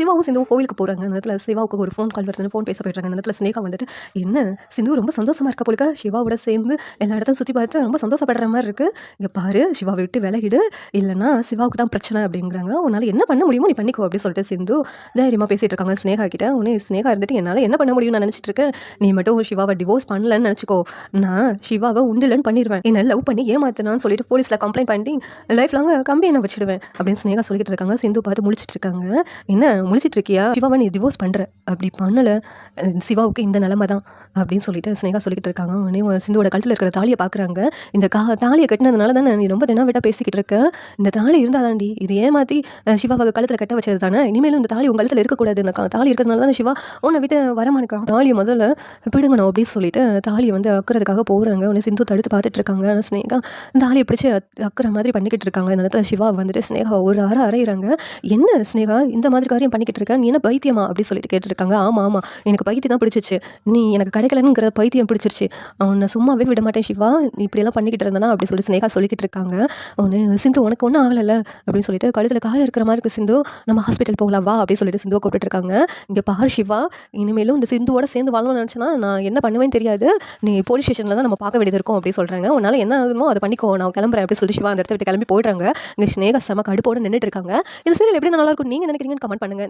சிவாவும் சிந்துவும் கோவிலுக்கு போகிறாங்க அந்த இடத்துல சிவாவுக்கு ஒரு ஃபோன் கால் வருதுன்னு ஃபோன் பேச போயிடுறாங்க. அந்த இடத்துல ஸ்னேகா வந்துட்டு என்ன? சிந்து ரொம்ப சந்தோஷமாக இருக்க போலிக்கா சிவாவோட சேர்ந்து எல்லா இடத்தையும் சுற்றி பார்த்து ரொம்ப சந்தோஷப்படுற மாதிரி இருக்குது இங்கே பாரு சிவாவை விட்டு விலகிடு. இல்லைன்னா சிவாவுக்கு தான் பிரச்சனை அப்படிங்கிறாங்க. உன்னால் என்ன பண்ண முடியுமோ நீ பண்ணிக்கோ அப்படின்னு சொல்லிட்டு சிந்து தைரியமாக பேசிகிட்டு இருக்காங்க. ஸ்னேகா கிட்ட உடனே ஸ்னேகா இருந்துட்டு என்னால் என்ன பண்ண முடியும்னு நான் நினச்சிட்டு இருக்கேன். நீ மட்டும் சிவாவை டிவோர்ஸ் பண்ணலன்னு நினச்சிக்கோ. நான் சிவாவை உண்டுலன்னு பண்ணிடுவேன் என்ன லவ் பண்ணி ஏமாத்தினான்னு சொல்லிட்டு போலீஸில் கம்ப்ளைண்ட் பண்ணி லைஃப் லாங்க கம்பி என்ன வச்சிடுவேன் அப்படின்னு ஸ்னேகா சொல்லிட்டு இருக்காங்க. சிந்து பார்த்து முடிச்சிட்டு இருக்காங்க. என்ன? முழிச்சிட்டு இருக்கியா சிவாவை நீ டிவோர்ஸ் பண்ணுற அப்படி பண்ணலை. சிவாவுக்கு இந்த நிலமை தான் அப்படின்னு சொல்லிட்டு ஸ்னேகா சொல்லிக்கிட்டு இருக்காங்க. உடனே சிந்துவோட கழுத்தில் இருக்கிற தாலியை பார்க்குறாங்க இந்த கா தாலியை கட்டினதுனால தானே நீ ரொம்ப தினம் விட்டா பேசிக்கிட்டு இருக்க? இந்த தாலி இருந்தால் தாண்டி இது ஏமாற்றி சிவாவை கழுத்தில் கட்ட வச்சது தானே? இனிமேலும் இந்த தாலி உங்கள் கழுத்தில் இருக்கக்கூடாது. இந்த தாலி இருக்கிறதுனால தானே சிவா உன்னை விட்டு வரமானுக்கா தாலியை முதல்ல பிடுங்கணும் அப்படின்னு சொல்லிட்டு தாலியை வந்து அக்குறதுக்காக போகிறாங்க உடனே சிந்து தடுத்து பார்த்துட்டு இருக்காங்க. ஆனால் ஸ்னேகா தாலியை பிடிச்சி அக்குற மாதிரி பண்ணிக்கிட்டு இருக்காங்க. இந்த நேரத்தில் சிவா வந்துட்டு ஸ்னேகா ஒரு அரை அரைகிறாங்க என்ன ஸ்னேகா இந்த மாதிரி காரியம் பண்ணிக்கிட்டு இருக்க நீ என்ன பைத்தியமா? அப்படி சொல்லிட்டு கேட்டிருக்காங்க. ஆமாம் ஆமாம் எனக்கு பைத்தியம் தான் பிடிச்சிச்சு நீ எனக்கு கிடைக்கலங்கிற பைத்தியம் பிடிச்சிருச்சு. உன்னை சும்மாவே விட மாட்டேன் சிவா. நீ இப்படியெல்லாம் பண்ணிக்கிட்டு இருந்தனா அப்படி சொல்லி ஸ்னேகா சொல்லிக்கிட்டு இருக்காங்க. ஒன்று சிந்து உனக்கு ஒன்றும் ஆகலைல்ல. அப்படின்னு சொல்லிட்டு கழுத்தில் காயம் இருக்கிற மாதிரி இருக்கு சிந்து. நம்ம ஹாஸ்பிட்டல் போகலாம் வா அப்படின்னு சொல்லிட்டு சிந்துவை கூப்பிட்டு இருக்காங்க. இங்கே பாரு சிவா. இனிமேலும் இந்த சிந்துவோட சேர்ந்து வாழணும்னு நினச்சேன்னா நான் என்ன பண்ணுவேன்னு தெரியாது. நீ போலீஸ் ஸ்டேஷனில் தான் நம்ம பார்க்க வேண்டியது இருக்கும் அப்படின்னு சொல்கிறாங்க உன்னால் என்ன ஆகுமோ அதை பண்ணிக்கோ. நான் கிளம்புறேன் அப்படி சொல்லி சிவா அந்த இடத்த விட்டு கிளம்பி போயிடுறாங்க. இங்கே ஸ்னேகா செம கடுப்போடு நின்றுட்டு இருக்காங்க. இந்த சீரியல் எப்படி நல்லா இருக்கும்? நீங்கள் நினைக்கிறீங்கன்னு கமெண்ட் பண்ணுங்கள்